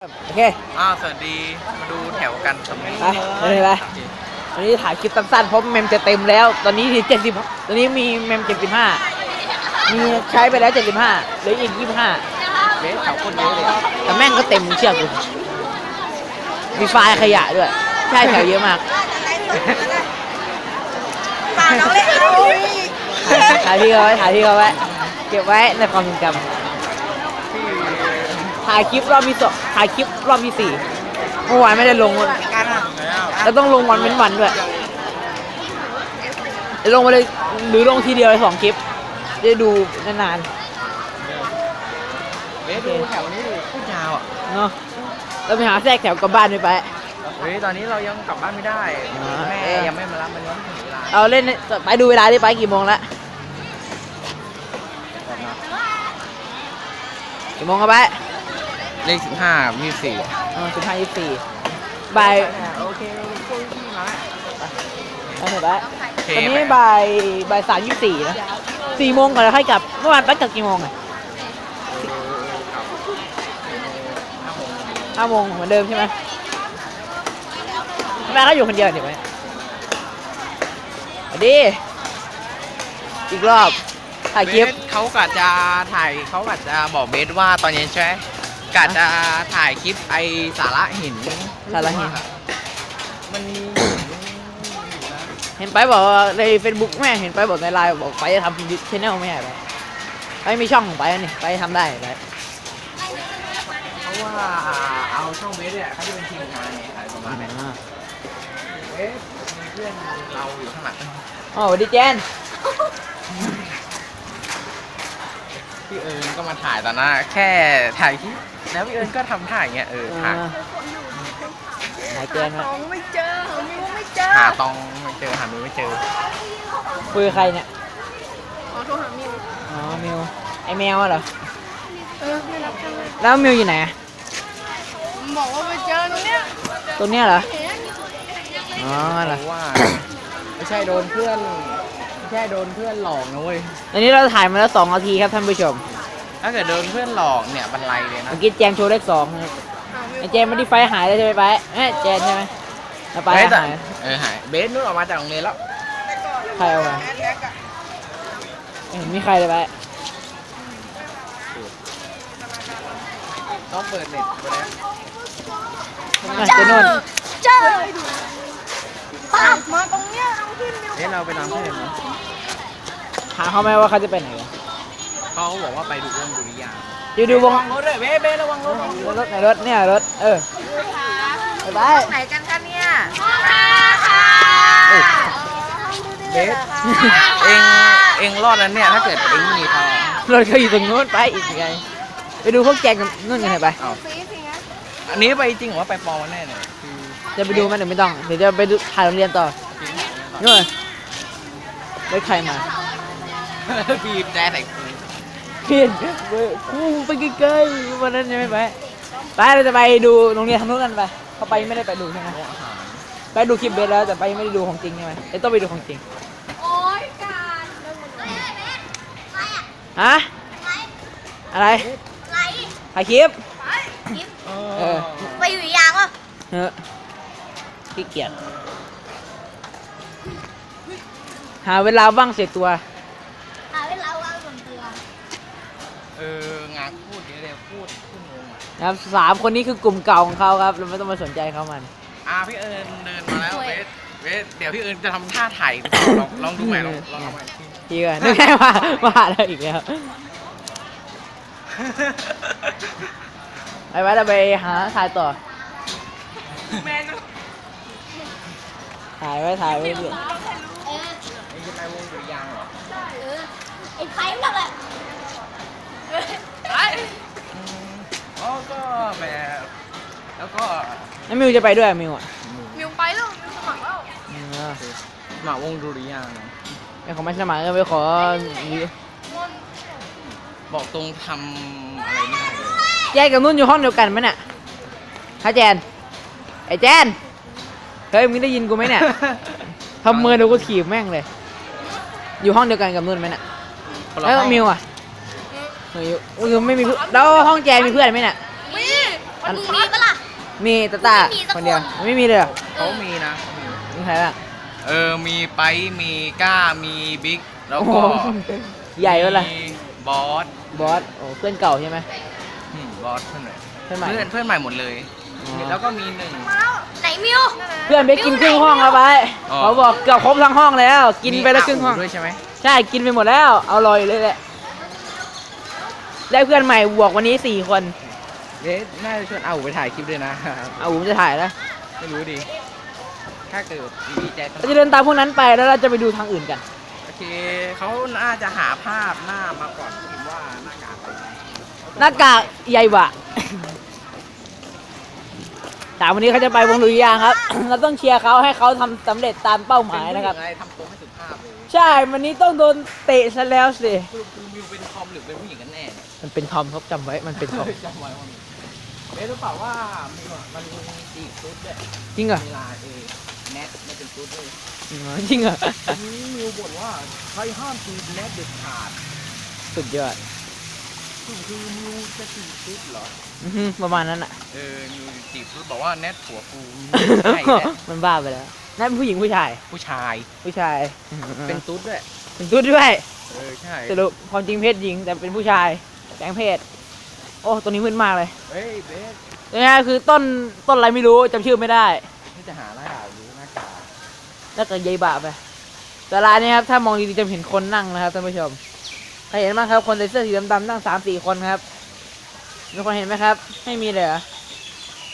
โอเคอ้าวสวัสดี มาดูแถวกันตรงนี้ไปเลยไปวันนี้ถ่ายคลิปสั้นๆเพราะเมมจะเต็มแล้ว ตอนนี้ที่เจ็ดสิบตอนนี้มีเมมเจ็ดสิบห้ามีใช้ไปแล้วเจ็ดสิบห้าเหลืออีกยี่สิบห้าเบสแถวคนเยอะเลยแต่แม่งก็เต็มเชือกอยู่มีไฟล์ขยะด้วย ใช่แถวเยอะมากปากน้องเล็กเอาถ่ายที่เขาไว้ถ่ายที่เขาไว้ เก็บไว้ในความทรงจำ ถ่ายคลิปรอบที่สองถ่ายคลิปรอบที่สี่เมื่อวานไม่ได้ลงกันอะแล้วต้องลงวันเป็นวันด้วยลงไปเลยหรือลงทีเดียวเลยสองคลิปจะได้ดูนานเบสดูแถวนี้ดิพูดยาวอะๆเนาะเราไปหาแทรกแถวกลับบ้านไปไปเฮ้ยตอนนี้เรายังกลับบ้านไม่ได้อ่าแม่เออยังไม่มารับมันยังไม่ถึงเวลาเราเล่นไปดูเวลาที่ไปกี่โมงแล้วกี่โมงครับไป เลขสิบห้ายี่สี่สิบห้ายี่สี่บ่ายโอเคพวกพี่มาไปเถอะไปตอนนี้บ่ายบ่ายสามยี่สี่นะสี่โมงก่อนแล้วค่อยกลับ เมื่อวานไปกลับกี่โมงอะห้าโมงเหมือนเดิมใช่ไหมแม่ก็อยู่คนเดียวเดี๋ยวไว้สวัสดีอีกรอบถ่ายคลิปเบสเขากะจะถ่ายเขากะจะบอกเบสว่าตอนเย็นใช่ไหม กะจะถ่ายคลิปไอสาระหินสาระหิน มันมีเห็นไปบอกว่าในเฟซบุ๊กแม่เห็นไปบอกในไลน์บอกไปจะทำยูทูบชแนลไม่ใช่ไปไปมีช่องของไปแล้วนี่ไปทำได้ไปเพราะว่าเอาช่องเบสเนี่ยเขาจะเป็นทีมงานไงอะไรประมาณนั้นเอ๊ะมีเพื่อนเราอยู่ข้างหลังอ๋อสวัสดีเจน พี่เอิญก็มาถ่ายตอนนั้นแค่ถ่ายคลิปแล้วพี่เอิญก็ทำถ่ายอย่างเงี้ยเออถ่ายหายเจนหมาาไม่เจอหามิวไม่เจอหาตองไม่เจอหามิวไม่เจอคุยกับใครเนี่ย ขอโทรหามิวอ๋อมิวไอแมวอะเหรอ เออไม่รับจังเลยแล้วมิวอยู่ไหนอะบอกว่าไปเจอตรงเนี้ยตัวเนี้ยเหรอเห็นอ๋อเหรอ เพราะว่า ไม่ใช่โดนเพื่อน ไม่ใช่โดนเพื่อนหลอกนะเว้ย ตอนนี้เราถ่ายมาแล้วสองนาทีครับท่านผู้ชมถ้าเกิดโดนเพื่อนหลอกเนี่ยบันไลเลยนะเมื่อกี้แจงโชว์เลขสองนะครับหามิวไอเจนไม่ได้ไฟหายเลยใช่ไหมไปเอ้ยแจนใช่ไหมแล้วไปเบสอะหายเออหายเบสนู่นออกมาจากโรงเรียนแล้วใครเอามาแอนแล็กอะไม่เห็นมีใครเลยไปต้องเปิดเน็ตไปแล้วอะเจนนนเจอปาก มาตรงเนี้ยเอาที่มิวเอ๊ะเราไปตามเพื่อนเนาะถามเขาไหมว่าเขาจะไปไหนกันเขาบอกว่าไปดูเรื่องดุริยางค์ดูดูวงรถเลยเบสเบสระวังรถรถไหนรถเนี่ยรถเออไปไปไหนกันคะเนี่ยเบสเองเองรอดนั้นเนี่ยถ้าเกิดเองไม่มีเขารถเขาอยู่ตรงนู้นไปอีกไงไปดูพวกแจงกันนู่นกันเถอะไปเอาสีสิงะอันนี้ไปจริงเหรอว่าไปปลอมกันแน่เนี่ยคือ จะไปดูมันหรือไม่ต้อง เดี๋ยวจะไปดูถ่ายโรงเรียนต่อนู่นรถใครมาบีบแต่ใส่กูเพี้ยนเว้ยกูไปใกล้ๆวันนั้นยังไม่ไป ไปเราจะไปดูโรงเรียนทางนู้นกันไป เขาไปไม่ได้ไปดูใช่ไหมไปดูคลิปเบสแล้วแต่ไปไม่ได้ดูของจริงใช่ไหมเดี๋ยวต้องไปดูของจริง โอ๊ยการฮะอะไรถ่ายคลิปเออไปอยู่ยางวะเฮ้ย ขี้เกียจหาเวลาว่างเสียตัว หาเวลาว่างส่วนตัวเอองานพูดเยอะเลยพูดพูดงงอะนะครับสามคนนี้คือกลุ่มเก่าของเขาครับ เราไม่ต้องมาสนใจเขามัน อ่าพี่เอิญเดินมาแล้วเบสเบสเดี๋ยวพี่เอิญจะทำท่าถ่ายลองลองดูใหม่ลองลองทำใหม่อีกทีพี่ก็นึกแค่ว่าว่าแล้วอีกแล้วไปไปเราไปหาถ่ายต่อ แม่น ถ่ายไว้ถ่ายไว้เรื่อยไอ้จะไปวงดุริยางค์เหรอไอ้ไผ่นั่นแหละอืมอ๋อก็แบบ แล้วก็แล้วมิวจะไปด้วยมิวอะมิวไปแล้วมิวสมัครแล้วเออหมาวงดุริยางค์ไอ้ของไม่สมัครก็ไปขอบอกตรงทำอะไรไม่ได้เลยแจนกับนุ่นอยู่ห้องเดียวกันไหมเนี่ยฮะแจนไอ้แจน เฮ้ยมึงได้ยินกูไหมเนี่ยทำมือเดี๋ยวกูถีบแม่งเลย อยู่ห้องเดียวกันกับนุ่นไหมเนี่ยคนละแล้วห้องมิวอะเฮ้ยเออไม่มีเพื่อนแล้วห้องแจนมีเพื่อนไหมเนี่ยมีไปอันมึงมีปะล่ะ มีตาตาไม่มีสักคนเดียวคน ไม่มีเลยเหรอเขามีนะ มีใครบ้างเออ มีไปมีก้า มีบิ๊ก แล้วโอ้โหก็ใหญ่วะล่ะมีบอสบอสโอ้เพื่อนเก่าใช่ไหมอืมบอสเพื่อนใหม่เพื่อนใหม่เพื่อนเพื่อนใหม่หมดเลยอ๋อ แล้วก็มีหนึ่งมาแล้วไหนมิว เพื่อนไปกินครึ่งห้องแล้วไปอ๋อ เขาบอกเกือบครบทั้งห้องแล้ว กินไปแล้วครึ่งห้อง มีาด้วยใช่ไหมใช่กินไปหมดแล้ว เอาลอยเลยแหละ ได้เพื่อนใหม่บวกวันนี้สี่คน เอ๊ะน่าจะชวนเอาไปถ่ายคลิปด้วยนะ เอาผมจะถ่ายแล้วไม่รู้ดิถ้าเกิดดีใจเราจะเดินตามพวกนั้นไปแล้วเราจะไปดูทางอื่นกัน โอเคเขาน่าจะหาภาพหน้ามาก่อนผมว่าหน้ากากอะไรหน้ากากใหญ่บะ ถามวันนี้เขาจะไปวงดุริยางค์ครับ เราต้องเชียร์เขาให้เขาทำสำเร็จตามเป้าหมายนะครับ เป็นผู้หญิงอะไรทำตัวไม่สุภาพเลยใช่วันนี้ต้องโดนเตะซะแล้วสิ คือคือมิวเป็นคอมหรือเป็นผู้หญิงกันแน่เนี่ยมันเป็นทอมครับจำไว้ มันเป็นทอม จำไว้ว่ามีเอ๊ะรู้เปล่าว่ามิวอะมันมีจีบซุดด้วยจริงเหรอเวลาเอแนทไม่เป็นซุดด้วยอ๋อจริงเหรอนี่มิวบ่นว่าใครห้ามจีบแนทเด็ดขาดสุดยอด คือคือมิวจะจีบซุดเหรอ อื้อหือประมาณนั้นอะ เออมิวจีบซุดบอกว่าแนทผัวกูใช่แนทมันบ้าไปแล้วนั่นเป็นผู้หญิงผู้ชาย ผู้ชายผู้ชายเป็นซุดด้วยเป็นตุ๊ดด้วยเออใช่สรุปความจริงเพศหญิงแต่เป็นผู้ชายแปลงเพศ โอ้ตัวนี้มึนมากเลยเฮ้ยเบสนี่คือต้นต้นอะไรไม่รู้จำชื่อไม่ได้นี่จะหาหน้ากากหรือหน้ากากแล้วก็ยายบะไปแต่ร้านนี้ครับถ้ามองดีๆจะเห็นคนนั่งนะครับท่านผู้ชมใครเห็นบ้างครับคนใส่เสื้อสีดำๆนั่งสามสี่คนครับ มีคนเห็นไหมครับ ไม่มีเลยเหรอ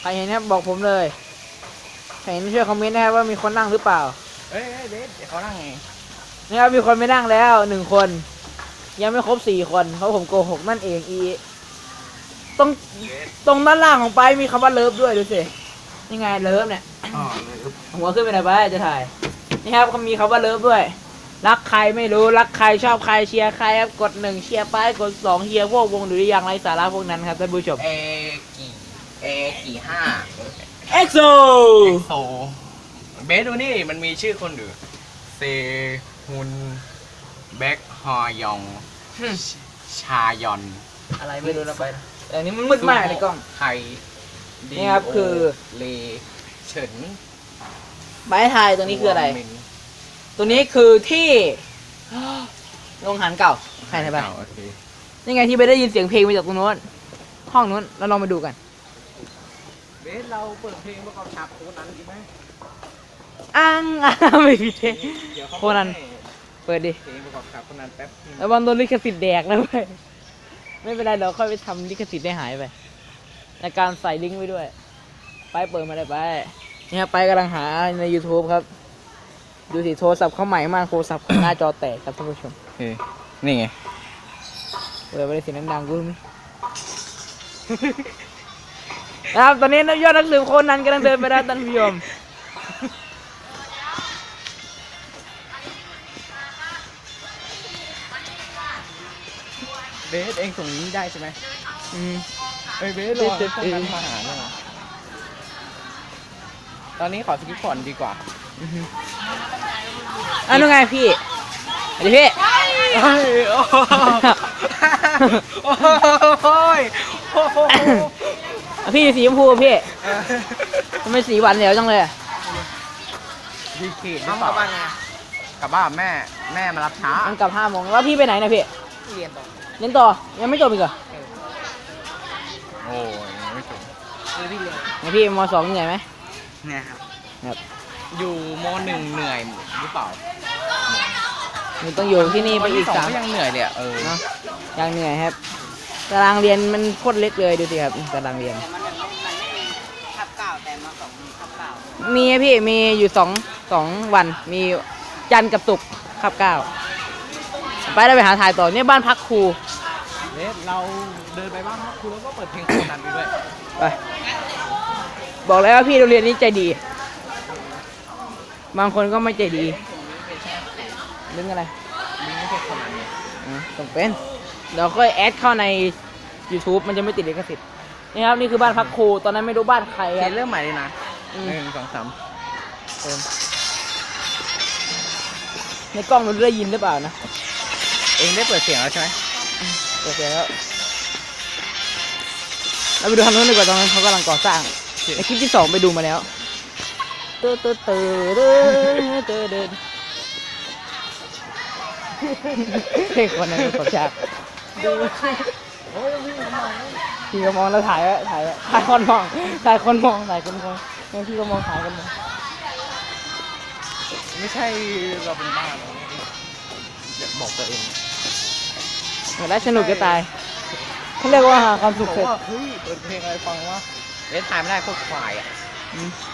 ใครเห็นครับบอกผมเลยใครเห็นช่วยคอมเมนต์นะครับว่ามีคนนั่งหรือเปล่าเฮ้ยเฮ้ยเบสเดี๋ยวเขานั่งไงนี่ครับมีคนไม่นั่งแล้วหนึ่งคน ยังไม่ครบสี่คนเพราะผมโกหกนั่นเองอีตรงเบสตรงด้านล่างของไปมีคำว่าเลิฟด้วยดูสินี่ไงเลิฟเนี่ยอ๋อหัวขึ้นไปไหนไปจะถ่ายนี่ครับก็มีคำว่าเลิฟด้วย รักใครไม่รู้รักใครชอบใครเชียร์ใครครับกดหนึ่งเชียร์ไปกดสองเชียร์พวกวงดุริยางค์ไร้สาระพวกนั้นครับท่านผู้ชมเอกี่เอกี่ห้าเอ็กโซเอ็กโซเบสดูนี่มันมีชื่อคนอยู่เซฮุนแบ็กฮอยอง ชายอนอะไรไม่รู้นะไปนะแต่อันนี้มันมืดมากในกล้องไทยนี่ครับคือ เลเฉินไม้ทายตรงนี้คืออะไรวมิน ตรงนี้คือที่ โรงอาหารเก่าใครไหนไปอ้าวโอเคนี่ไงที่ไปได้ยินเสียงเพลงมาจากตรงโน้น ห้องนู้นเราลองไปดูกัน เบสเราเปิดเพลงประกอบฉากโคนันดีไหมอ้างอ้างไม่ผิดเพลง เดี๋ยวเขาโคนัน ให้เปิดดิ เพลงประกอบฉากโคนันแป๊บนึงระวังโดนลิขสิทธิ์แดกนะเว้ยไม่เป็นไรเดี๋ยวค่อยไปทำลิขสิทธิ์ได้หายไปในการใส่ลิงก์ไว้ด้วย ไปเปิดมาเลยไปนี่ครับไปกำลังหาใน YouTube ครับ ดูสิโทรศัพท์เขาใหม่มากโทรศัพท์เขาหน้าจอแตกครับท่านผู้ชมโอเคนี่ไงเปิดไปเลยเสียงดังๆกูรู้ไหมนะครับตอนนี้นักยอดนักสืบโคนนั้นกำลังเดินไปได้ท่านผู้ชมเบสเองส่งนี้ได้ใช่ไหมอืมเอ้ยเบสรอพวกนั้นมาหาหน่อยตอนนี้ขอสกิปก่อนดีกว่า อือฮึอะนู่นไงพี่สวัสดีพี่เฮ้ยโอ้โหโอ้ยโอ้โหอะพี่สีชมพูพี่ทำไมสีหวานเหลวจังเลยอะดีเกตหรือเปล่ากลับบ้านแม่แม่มารับช้ามันกลับห้าโมงแล้วพี่ไปไหนนะพี่เรียนต่อเรียนต่อยังไม่จบอีกเหรอโอ้ยยังไม่จบเลยพี่เรียนไงพี่มสองเหนื่อยไหมเนี่ยครับ ครับ อยู่มหนึ่งเหนื่อยหรือเปล่า หนูต้องอยู่ที่นี่ไปวันอีที่กสองสามก็ยังเหนื่อยเลยอะเออเนาะยังเหนื่อยครับ ตารางเรียนมันโคตรเล็กเลยดูสิครับตารางเรียนมีอะพี่มีอยู่สองสองวันมีจันทร์กับศุกร์ครับเก้าไปได้ไปหาถ่ายต่อเนี่ยบ้านพักครูเนสเราเดินไปบ้านพักครูแล้วก็เปิดเพลงโคนันไปด้วยไปบอกแล้วว่าพี่โรงเรียนนี้ใจดี บางคนก็ไม่ใจดี เรื่องอะไรนี่ไม่ใช่โคนันไงอะต้องเป็นเดี๋ยวค่อยแอดเข้าใน YouTube มันจะไม่ติดลิขสิทธิ์นี่ครับนี่คือบ้านพักครูตอนนั้นไม่รู้บ้านใครเขีคยรับนเรื่องใหม่เลยนะอืมหนึ่งสองสามเออในกล้องมันได้ยินหรือเปล่านะเองได้เปิดเสียงแล้วใช่ไหมโอเคแล้วเราไปดูทางนู้นดีกว่าตรงนั้นเขากำลังก่อสร้างในคลิปที่สองไปดูมาแล้วเตอเตอเตอเตอเตอเดิน เพลงคนนั้นขอบฉากพี่ก็มองแล้วถ่ายไว้ถ่ายไว้ถ่ายคนมองถ่ายคนมองถ่ายคนมองงั้นพี่ก็มองถ่ายคนมองไม่ใช่เราเป็นบ้าหรอกอย่าบอกตัวเองเห็นแล้วสนุกจะตายเขาเรียกว่าหาความสุขบอเสร็กจว่าเฮ้ยเปิดเพลงอะไรฟังวะเอ๊ะถ่ายไม่ได้โคตรควายอะ อืมโ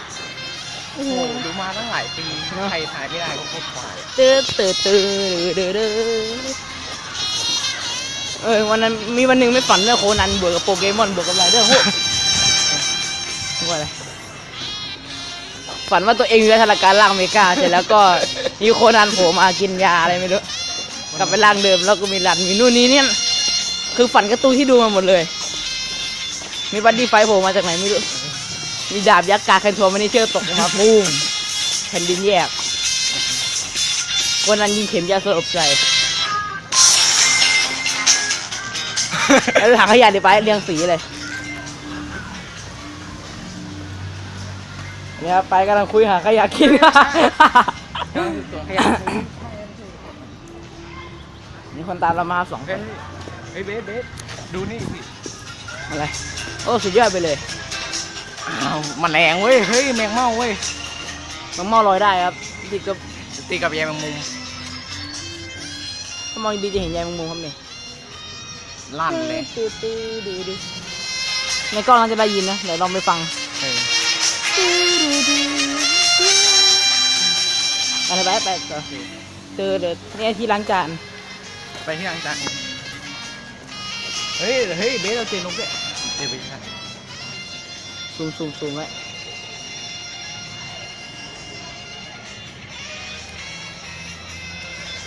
อ้โหดูมาตั้งหลายปีใครถ่ายไม่ได้ก็โคตรควายอะเตอเตอเตอเดอเดอเออวันนั้นมีวันหนึ่งไม่ฝันเรื่องโคนันบวกกับโปเกมอนบวกกับอะไรเรื่องโหว่าอะไรฝันว่าตัวเองอยู่ในธนาคารล่างอเมริกาเสร็จแล้วก็มีโคนันโผล่มากินยาอะไรไม่รู้กลับไปร่างเดิมแล้วก็มีรันมีนู่นนี่เนี่ยคือฝันการะตูนที่ดูมาหมดเลย มีบัดดี้ไฟโผล่มาจากไหนไม่รู้ มีดาบยักษ์กาแคนทัวร์มานี่เชื่อตกลงมาปุ้งแผ่นดินแยกวันนั้นยิงเข็มยาสลบใส่แล้วถังขยะเดี๋ยวไปเรียงสีเลยเนี่ยไปกำลังคุยหาขยะกินตัวขยะมีคนตามเรามาสองคเฮ้ยนเฮ้ยเบสเบสดูนี่สิอะไร โอ้ สุดยอดไปเลย อ้าวมันแรงเว้ย เฮ้ย แมงเม่าเว้ยมันหม้อลอยได้ครับดีก็ตีกับยายแมงมุม ถ้ามองดีจะเห็นยายแมงมุมครับนี่ลั่นเลยตื้อตื้อดูดิในกล้องเราจะได้ยินนะ เดี๋ยวลองไปฟังเอออะไรไปไปต่อเจอเดี๋ยวเนี่ยที่ล้างจาน ไปที่ทางจังเฮ้ย เฮ้ย เบสเราเจอนกด้วยเดี๋ยวไปที่ทาง ซูมซูมซูมไว้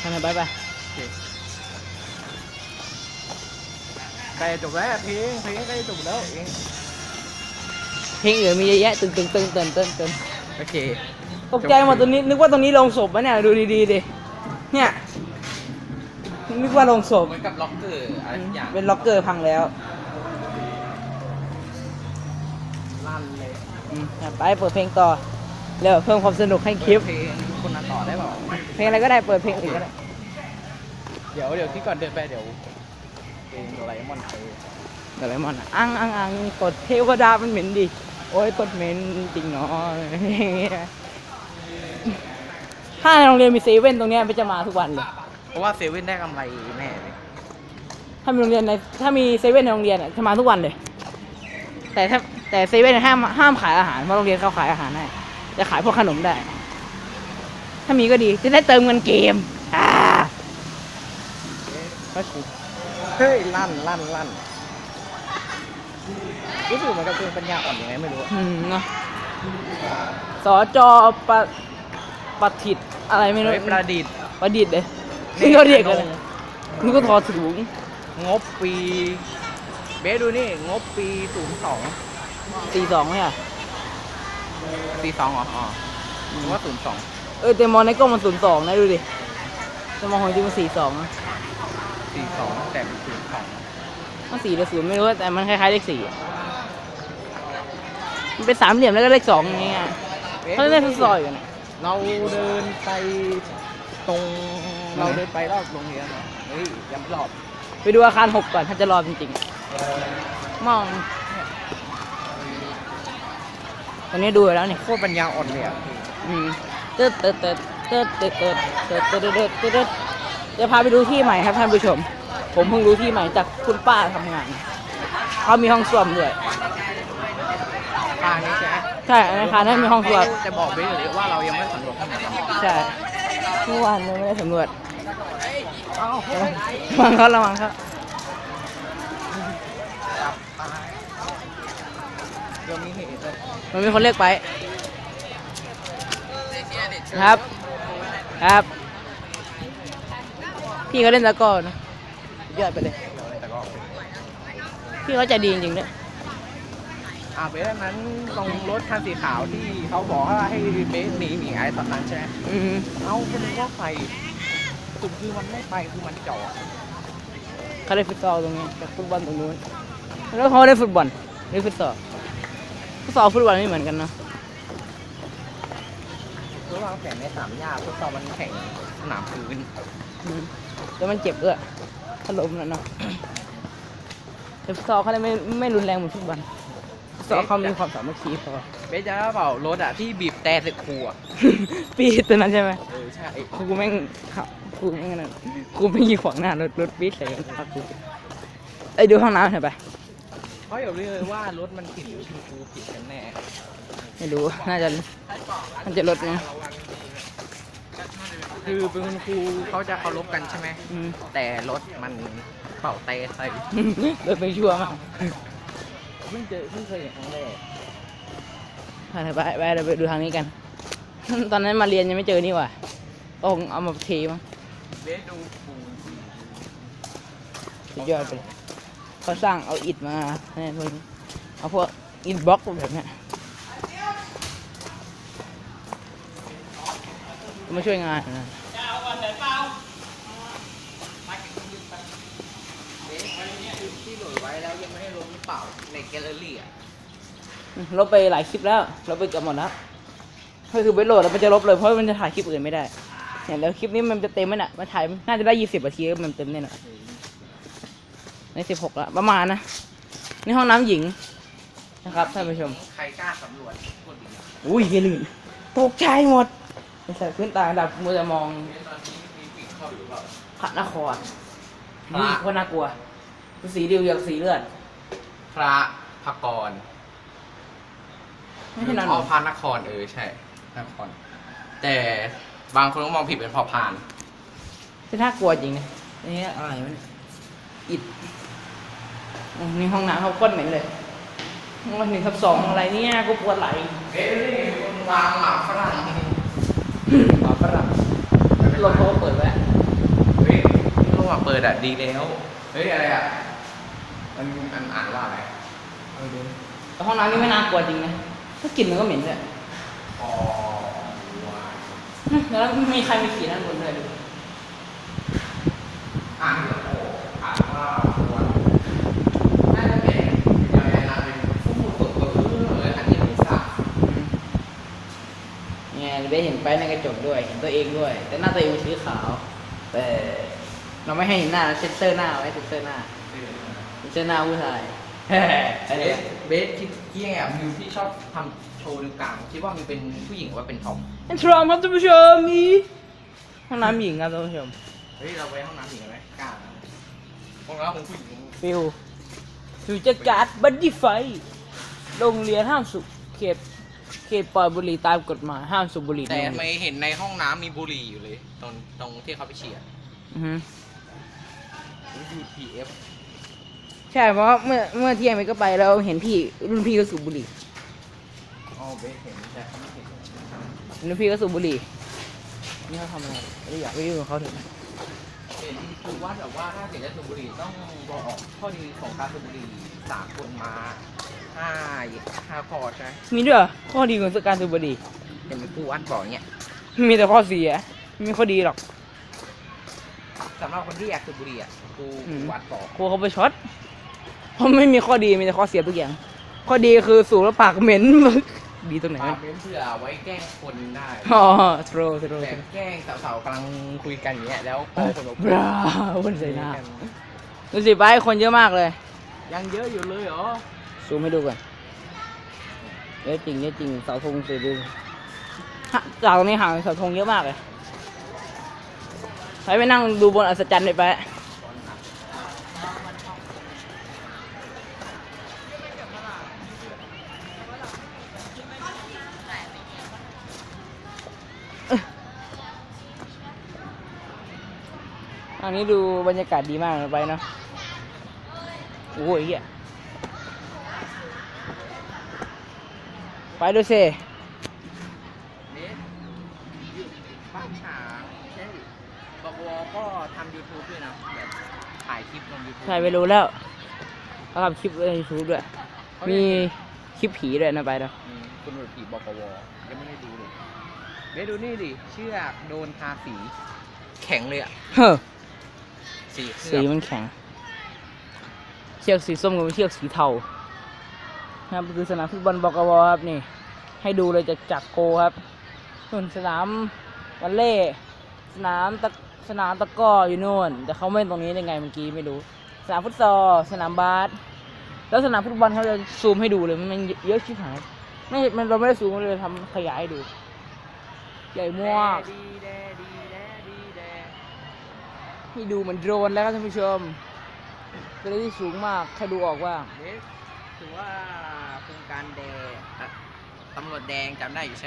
ทำไมไปไปใกล้จบแล้วเพลงเพลงใกล้จบแล้วเองเพลงอื่นมีเยอะแยะตึงตึงตึงเตินเตินเตินโอเคตกใจหมดตัวนี้นึกว่าตรงนี้โรงศพวะเนี่ยดูดีๆดิเนี่ยนึกว่าโรงศพเหมือนกับล็อกเกอร์อะไรทุกอย่างเป็นล็อกเกอร์พังแล้ว อืมอะไปเปิดเพลงต่อเร็วเพิ่มความสนุกให้คลิป เพลงคนนั้นต่อได้เปล่าเพลงอะไรก็ได้เปิดเพลงอื่นก็ได้เดี๋ยวเดี๋ยวที่ก่อนเดินไปเดี๋ยวเพลงโดราเอมอนไปโดเรมอนอะอังอังอังกดเทวดามันเหม็นดิโอ้ยกดเหม็นจริงเนาะอย่างเงี้ยถ้าในโรงเรียนมีเซเว่นตรงเนี้ยไปจะมาทุกวันเลย เพราะว่าเซเว่นได้กำไรแน่เลยถ้ามีโรงเรียนในถ้ามีเซเว่นในโรงเรียนอะจะมาทุกวันเลย แต่ถ้าแต่เซเว่นห้ามห้ามขายอาหารเพราะโรงเรียนเขาขายอาหารให้จะขายพวกขนมได้ ถ้ามีก็ดีจะได้เติมเงินเกมอ่าก็ถูกเฮ้ยลั่นลั่นลั่นรู้สึกเหมือนกับเป็นปัญญาอ่อนยังไงไม่รู้อะอืมเนาะสอจอปะปะถิดอะไรไม่รู้เฮ้ยประดิษฐ์ ประดิษฐ์เลยนี่ก็เรียกเลยนี่ก็ทอสูงงบปี เบสดูนี่ งบปีศูนย์สองตีสองไหมอะปีสองเหรออ๋อหรือว่าศูนย์สองเออแต่มองในกล้องมันศูนย์สองนะดูดิแต่มองของจริงมันสี่สองนะสี่สองแต่เป็นศูนย์สองมันสี่หรือศูนย์ไม่รู้แต่มันคล้ายๆเลขสี่อะมันเป็นสามเหลี่ยมแล้วก็เลขสองอย่างเงี้ยเขาเล่นฟุตซอลอยู่นะเราเดินไปตรง เราเดินไปรอบโรงเรียนเหรอเฮ้ยยังไม่รอบไปดูอาคารหกก่อนถ้าจะรอจริงๆ มองตอนนี้ดูแล้วนี่โคตรปัญญาอ่อนเลยอะอืมเติร์ดเติร์ดเติร์ดเติร์ดเติร์ดเติร์ดเติร์ดเติร์ดเติร์ดเติร์ดเติร์ดจะพาไปดูที่ใหม่ครับท่านผู้ชม ผมเพิ่งรู้ที่ใหม่จากคุณป้าทำงานเขามีห้องส้วมด้วยทางนี้ใช่ไหมใช่ในอาคารนั้นมีห้องส้วมจะบอกเบสเลยว่าเรายังไม่สำรวจข้างในกันใช่เมื่อวานยังไม่ได้สำรวจเอ้าระวังเขาระวังเขาเดี๋ ยวมีเหตุเลยมันมีคนเรียกไป ครับ ครับ พี่เขาเล่นตะกร้อนะยอดไปเลยแต่ก็พี่เขาใจดีจริงๆด้วยอ่าเบสนั้นตรงรถคันสีขาวที่เขาบอกว่าให้เบสหนีหนีไอ้ตอนนั้นใช่ไหมอืมเอ้าก็นึกว่าไปสุดคือมันไม่ไปคือมันจอดเขาเล่นฟุตซอลตรงนี้กับฟุตบอลตรงนู้น แล้วเขาเล่นฟุตบอลหรือฟุตซอลฟุตซอลฟุตบอลไม่เหมือนกันเนาะเพื่อวางแผนในสนามหญ้าฟุตซอลมันแข่งสนามพื้นอืมแล้วมันเจ็บด้วยถ้าล้มแล้วเนาะแต่ฟุตซอลเขาเลยไม่ไม่รุนแรงเหมือนฟุตบอลฟุตซอลเขามีความสามัคคีพอเบสจะเปล่ารถอะที่บีบแต่ใส่ครูอะปีดตัวนั้นใช่ไหมเออใช่ครูแม่งขับครูแม่งนั่นครูไม่ยิงขวางหน้ารถรถปีดใส่กันครับครูไอ้ยดูห้องน้ำหน่อยไป เพราะอย่าเลยว่ารถมันผิดหรือคุณครูผิดกันแน่ไม่รู้ น่าจะ มันจะลดนะคือเป็นคุณครูเขาจะเคารพกันใช่ไหมอืมแต่รถมันเป่าเตะใส่รถไปชั่วมากเพิ่งเจอเพิ่งเคยเห็นครั้งแรกไปไปไปเราไปดูทางนี้กัน ตอนนั้นมาเรียนยังไม่เจอนี่หว่ะต้องเอามาเทมั้งเบสดูปูสุดยอดไปเลย เขาสร้างเอาอิฐมาเนี่ยพวกนี้เอาพวกอิฐบล็อกแบบเนี้ยมาช่วยงานนะเบสที่โหลดไว้แล้วยังไม่ได้ลงหรือเปล่าในแกลเลอรี่อะลบไปหลายคลิปแล้วลบไปเกือบหมดแล้วก็คือไปโหลดแล้วมันจะลบเลยเพราะมันจะถ่ายคลิปอื่นไม่ได้เนี่ยแล้วคลิปนี้มันจะเต็มไหมน่ะมันถ่ายน่าจะได้ยี่สิบนาทีก็มันเต็มแน่นอน ในสิบหกละประมาณนะในห้องน้ำหญิงนะครับท่านผู้ชม ใครกล้าสำรวจคนดีอุ้ยเฮลื่นตกใจหมดไม่ใส่พื้นตาดับมือจะมองเบสตอนนี้มีปีกเข้าอยู่หรือเปล่าพระนครพระนี่โคนน่ากลัวเป็นสีเดียวกับสีเลือด พระพกรไม่ใช่นั่นพ่อพานครเออใช่ นคร แต่บางคนก็มองผิดเป็นพอพานที่น่ากลัวจริงนะอันนี้อะไรวะเนี่ยอิดอ๋อ นี่ห้องน้ำเขาโคตรเหม็นเลยห้องหนึ่งทับสองอะไรเนี่ยกูปวดไหล่เบสนี่คนวางหมากฝรั่งหมาฝรั่งลมเขาก็เปิดไว้เฮ้ยลงมาเปิดอะดีแล้ว เฮ้ยอะไรอะ มันมันอ่านว่าอะไรเออดูแต่ห้องน้ำนี่ไม่น่ากลัวจริงนะถ้ากลิ่นมันก็เหม็นเลยพอวายแล้วมีใครมีขีดด้านบนด้วยดูอ่านเหรอโอ้อ่านว่าควรน่าจะเป็นอะไรนะเป็นผู้ฝึกตัวเอออันนี้ไม่ทราบ เนี่ยได้เห็นไปในกระจกด้วย เห็นตัวเองด้วย แต่หน้าตัวเองเป็นสีขาว แต่เราไม่ให้เห็นหน้าเราเซ็นเซอร์หน้าไว้เซ็นเซอร์หน้าเซ็นเซอร์หน้าผู้ชายเบสเบสคิดเยี่ยมมิวที่ชอบทำโชว์นิ้วกลางคิดว่ามันเป็นผู้หญิงหรือว่าเป็นทอมอันทรอมครับท่านผู้ชมมีห้องน้ำหญิงครับท่านผู้ชมเฮ้ยเราไปห้องน้ำหญิงกันไหมกล้านะห้องน้ำของผู้หญิงฟิวฟิวจะการ์ดบัดดี้ไฟโรงเรียนห้ามสูบเขต เขตปล่อยบุหรี่ตามกฎหมายห้ามสูบบุหรี่แต่ในโรทำงไมเรียนเห็นในห้องน้ำมีบุหรี่อยู่เลยตรงตรงที่เขาไปเฉียด อือฮึ UTF ใช่เพราะว่าเมื่อเมื่อเที่ยงไปก็ไปแล้วเห็นพี่รุ่นพี่ก็สูบบุหรี่อ๋อเบสเห็นแต่เขาไม่เห็นรุ่นพี่ก็สูบบุหรี่นี่เขาทำอะไรไม่อยากไปยุ่งกับเขาถึงเห็นคือว่าแบบว่าถ้าเกิดจะสูบบุหรี่ต้องบอกออกข้อดีของการสูบบุหรี่สามคนมาห้าห้าข้อใช่ไหมมีด้วยเหรอข้อดีของการสูบบุหรี่เห็นครูวัดบอกเนี้ยมีแต่ข้อเสียไม่มีข้อดีหรอกสำหรับคนที่อยากสูบบุหรี่อะครูอืมวัดบอกครูเขาไปช็อตเพราะไม่มีข้อดีมีแต่ข้อเสียทุกอย่าง ข้อดีคือสูบแล้วปากเหม็น ดีตรงไหนปามันเป็นเพื่อเอาไว้แกล้งคนได้อ๋อโทรโทรแบบแกล้งสาวๆกำลังคุยกันอย่างเงี้ยแล้วพอคนบอกบราบนใส่หน้าดูสิไปคนเยอะมากเลย ยังเยอะอยู่เลยเหรอซูมให้ดูก่อนเยอะจริงเยอะจริงเสาธงสวยดูฮะจากตรงนี้ห่างเสาธงเยอะมากเลยไปไปนั่งดูบนอัศจรรย์เลยไป อันนี้ดูบรรยากาศดีมากเลยไปเนาะโอ้ยเหี้ยไปดูสิเนสบ้านฉางใช่บกวก็ทำ YouTube ด้วยนะแบบถ่ายคลิปลง YouTube ใช่ไปรู้แล้วเขาทำคลิปในยูทูบด้วย มีคลิปผีด้วยนะไปเนาะอืมคุณหนวดผีบกวยังไม่ได้ดูเลยเบสดูนี่ดิ เชือกโดนทาสี แข็งเลยอะเฮ้อ สีเคลืสีอบมันแข็ง เชือกสีส้มกับเชือกสีเทาครับคือสนามฟุตบอลบกวครับนี่ ให้ดูเลยจากจากโกครับส่วนสนามวันเล่ สนามตะสนามตะกร้ออยู่นู่น แต่เขาไม่ตรงนี้ได้ไงเมื่อกี้ไม่รู้ สนามฟุตซอลสนามบาสแล้วสนามฟุตบอลเขาจะซูมให้ดูเลยมันเยอะชิบหายไม่มันเราไม่ได้ซูมเราเลยทำขยายให้ดู ใหญ่มากดีแดดีแดดีแด นี่ดูเหมือนโดรนแล้วครับท่านผู้ชมเป็นอะไรที่สูงมากใครดูออกว่า ถือว่าโครงการแดงตำรวจแดงจำได้อยู่ใช่ไหม